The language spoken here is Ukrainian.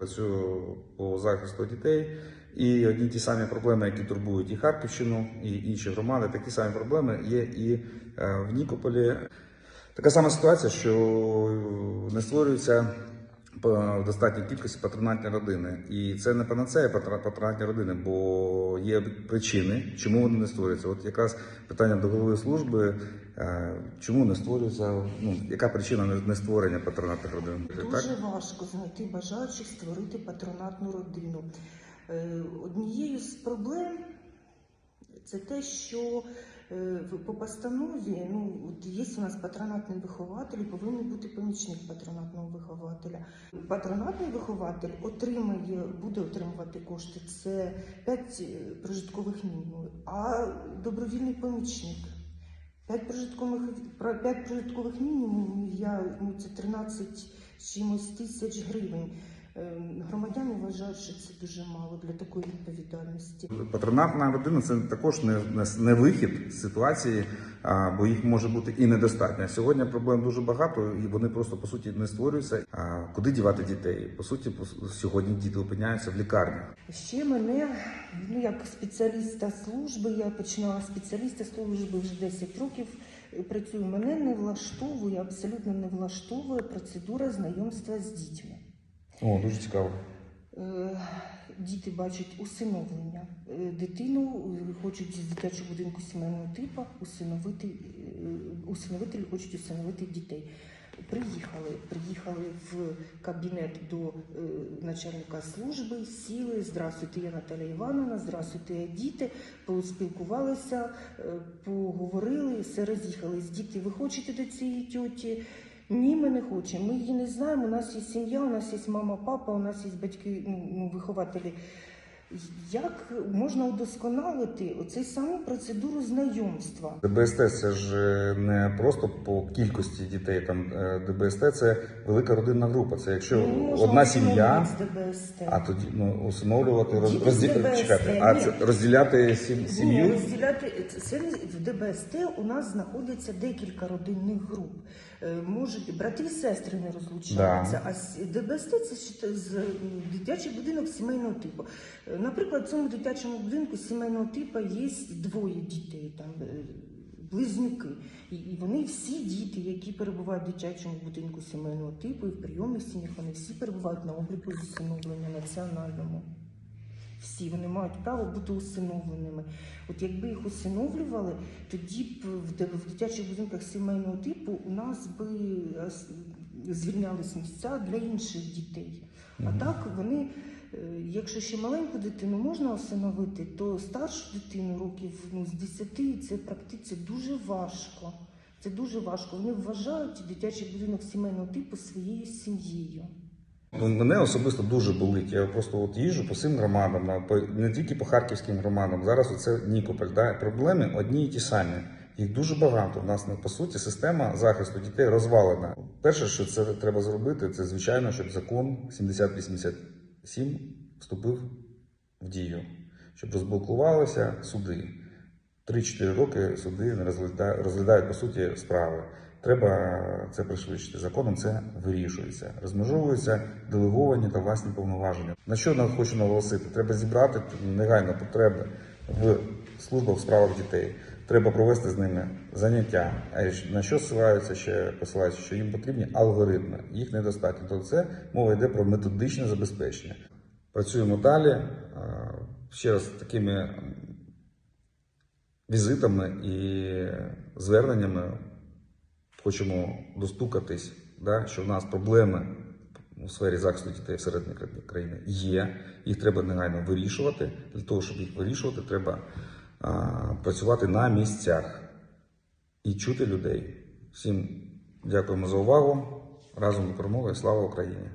Працюю по захисту дітей. І одні ті самі проблеми, які турбують і Харківщину, і інші громади, такі самі проблеми є і е, в Нікополі. Така сама ситуація, що не створюються по- в достатній кількості патронатні родини. І це не панацея патронатні родини, бо є причини, чому вони не створюються. От якраз питання до голови служби, е, чому не створюються, ну, яка причина не- створення патронатних родин? Дуже важко знайти бажаючих створити патронатну родину. Е, Однією з проблем це те, що е, по постанові ну, от є у нас патронатний вихователь, повинен бути помічник патронатного вихователя. Патронатний вихователь отримає, буде отримувати кошти. Це 5 прожиткових мінімумів, а добровільний помічник. 5 прожиткових, 5 прожиткових мінімумів я, ну, це 13 чимось тисяч гривень. Е, Громадяни вважають, що це дуже мало для такої відповідальності. Патронатна родина це також не, не, не вихід з ситуації, а, бо їх може бути і недостатньо. Сьогодні проблем дуже багато, і вони просто по суті не створюються. А куди дівати дітей? По суті, по- сьогодні діти опиняються в лікарнях. Ще мене, ну як спеціаліста служби, я починала спеціаліста служби вже 10 років. е, Працюю, мене не влаштовує, абсолютно не влаштовує процедура знайомства з дітьми. О, дуже цікаво. Е, Діти бачать усиновлення. Е, Дитину е, хочуть з дитячого будинку сімейного типу усиновити, усиновителі хочуть усиновити дітей. Приїхали, приїхали в кабінет до начальника служби, сіли. Здравствуйте, я Наталя Івановна, здравствуйте, я діти. Поспілкувалися, поговорили, все роз'їхались. Діти, ви хочете до цієї тьоті? Ні, ми не хочемо. Ми її не знаємо. У нас є сім'я, у нас є мама, папа, у нас є батьки, ну, ну, вихователі. Як можна удосконалити оцей саму процедуру знайомства? ДБСТ це ж е, не просто по кількості дітей. Там е, ДБСТ це велика родинна група. Це якщо Не одна сім'я, усиновлювати а тоді ну усиновлювати роз, розділ- ДБСТ, а це розділяти сім, Ні, розділяти не- в ДБСТ у нас знаходиться декілька родинних груп. Е, Можуть брати і сестри не розлучаються, а ДБСТ це ще з дитячий будинок сімейного типу. Е, Наприклад, в цьому дитячому будинку сімейного типу є двоє дітей, там е, близнюки. І, і вони всі діти, які перебувають в дитячому будинку сімейного типу і в прийомних сім'ях, вони всі перебувають на обліку з усиновлення національному. Всі вони мають право бути усиновленими. От якби їх усиновлювали, тоді б в, дитячих будинках сімейного типу у нас би е, звільнялись місця для інших дітей. А так вони, якщо ще маленьку дитину можна усиновити, то старшу дитину років ну, з 10 це практично дуже важко. Це дуже важко. Вони вважають дитячий будинок сімейного типу своєю сім'єю. Мене особисто дуже болить. Я просто от їжджу по всім громадам, не тільки по харківським громадам. Зараз оце Нікополь. Да? Проблеми одні і ті самі. Їх дуже багато. У нас ну, по суті система захисту дітей розвалена. Перше, що це треба зробити, це звичайно, щоб закон 7087 вступив в дію, щоб розблокувалися суди. 3-4 роки суди не розгляда- розглядають по суті справи. Треба це пришвидшити. Законом це вирішується. Розмежовуються делеговані та власні повноваження. На що я хочу наголосити? Треба зібрати негайно потреби в службах в справах дітей. Треба провести з ними заняття. На що ссилаються ще посилаються, що їм потрібні алгоритми. Їх недостатньо. Тобто це мова йде про методичне забезпечення. Працюємо далі. Ще раз такими візитами і зверненнями хочемо достукатись, да, що в нас проблеми у сфері захисту дітей всередині країни є. Їх треба негайно вирішувати. Для того, щоб їх вирішувати, треба працювати на місцях і чути людей. Всім дякуємо за увагу. Разом до перемоги. Слава Україні!